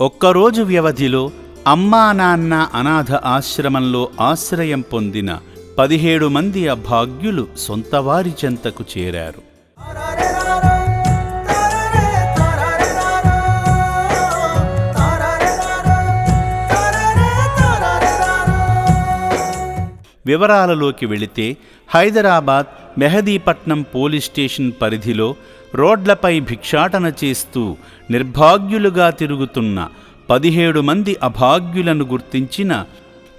ఒక్కరోజు వ్యవధిలో అమ్మా నాన్న అనాథ ఆశ్రమంలో ఆశ్రయం పొందిన పదిహేడు మంది అభాగ్యులు సొంతవారి చెంతకు చేరారు. వివరాలలోకి వెళితే హైదరాబాద్ మెహదీపట్నం పోలీస్ స్టేషన్ పరిధిలో రోడ్లపై భిక్షాటన చేస్తూ నిర్భాగ్యులుగా తిరుగుతున్న పదిహేడు మంది అభాగ్యులను గుర్తించిన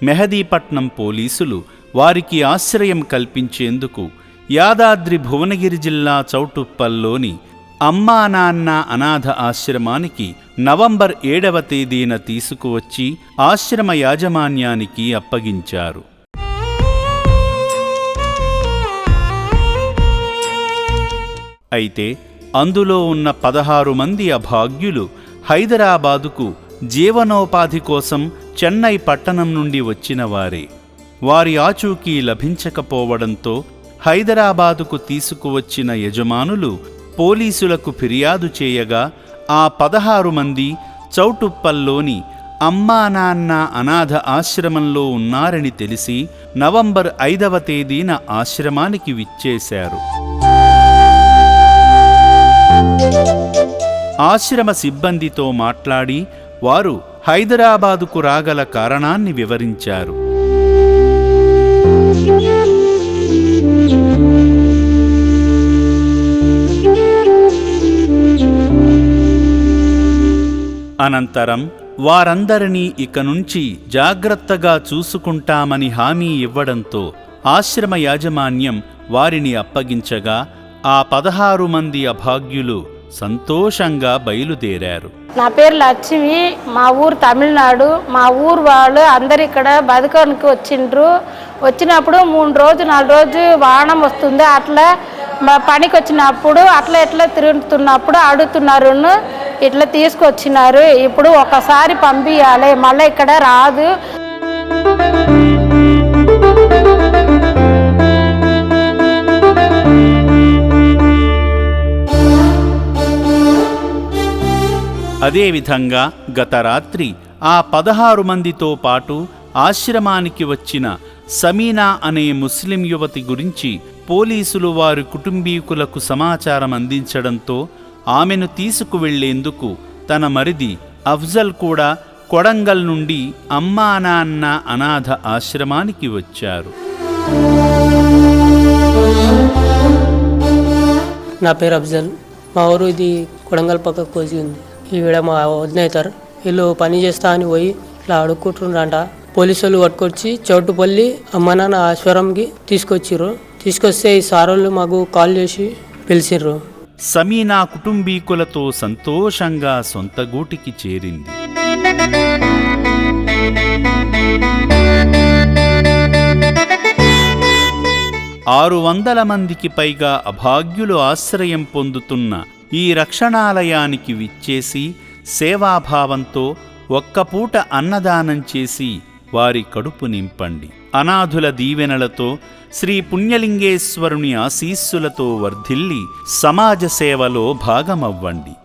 మెహదీపట్నం పోలీసులు వారికి ఆశ్రయం కల్పించేందుకు యాదాద్రి భువనగిరి జిల్లా చౌటుప్పల్లోని అమ్మా నాన్న అనాథ ఆశ్రమానికి నవంబర్ ఏడవ తేదీన తీసుకువచ్చి ఆశ్రమ యాజమాన్యానికి అప్పగించారు. అయితే అందులో ఉన్న పదహారు మంది అభాగ్యులు హైదరాబాదుకు జీవనోపాధి కోసం చెన్నై పట్టణం నుండి వచ్చినవారే వారి ఆచూకీ లభించకపోవడంతో హైదరాబాదుకు తీసుకువచ్చిన యజమానులు పోలీసులకు ఫిర్యాదు చేయగా ఆ పదహారు మంది చౌటుప్పల్లోని అమ్మా నాన్న అనాథ ఆశ్రమంలో ఉన్నారని తెలిసి నవంబర్ ఐదవ తేదీన ఆశ్రమానికి విచ్చేశారు. ఆశ్రమ సిబ్బందితో మాట్లాడి వారు హైదరాబాదుకు రాగల కారణాన్ని వివరించారు. అనంతరం వారందరినీ ఇక నుంచి జాగ్రత్తగా చూసుకుంటామని హామీ ఇవ్వడంతో ఆశ్రమ యాజమాన్యం వారిని అప్పగించగా ఆ పదహారు మంది అభాగ్యులు సంతోషంగా బయలుదేరారు. నా పేరు లక్ష్మి. మా ఊరు తమిళనాడు. మా ఊరు వాళ్ళు అందరు ఇక్కడ బతుకానికి వచ్చిండ్రు. వచ్చినప్పుడు మూడు రోజు నాలుగు రోజు వానం వస్తుంది. అట్లా మా పనికి వచ్చినప్పుడు అట్లా ఎట్లా తిరుగుతున్నప్పుడు అడుగుతున్నారు. ఇట్లా తీసుకొచ్చినారు. ఇప్పుడు ఒకసారి పంపించాలి మళ్ళీ ఇక్కడ రాదు. అదేవిధంగా గత రాత్రి ఆ పదహారు మందితో పాటు ఆశ్రమానికి వచ్చిన సమీనా అనే ముస్లిం యువతి గురించి పోలీసులు వారి కుటుంబీకులకు సమాచారం అందించడంతో ఆమెను తీసుకువెళ్ళేందుకు తన మరిది అఫ్జల్ కూడా కొడంగల్ నుండి అమ్మా నాన్న అనాథ ఆశ్రమానికి వచ్చారు. నా పేరు అఫ్జల్. మా ఊరు ఇది కొడంగల్ పక్క కోసి ఉంది ఈవిడ మా వదిన అవుతారు వీళ్ళు పని చేస్తా అని పోయి ఇట్లా అడుక్కుంటుండ్రంట. పోలీసులు పట్టుకొచ్చి చౌటుపల్లి అమ్మ నాన్న ఆశ్వరంకి తీసుకొచ్చిర్రు. తీసుకొస్తే ఈ సారోళ్ళు మాకు కాల్ చేసి పిలిచిర్రు. సమీనా కుటుంబీకులతో సంతోషంగా సొంత గూటికి చేరింది. ఆరు వందల మందికి పైగా అభాగ్యులు ఆశ్రయం పొందుతున్న ఈ రక్షణాలయానికి విచ్చేసి సేవాభావంతో ఒక్కపూట అన్నదానం చేసి వారి కడుపు నింపండి. అనాథుల దీవెనలతో శ్రీ పుణ్యలింగేశ్వరుని ఆశీస్సులతో వర్ధిల్లి సమాజ సేవలో భాగమవ్వండి.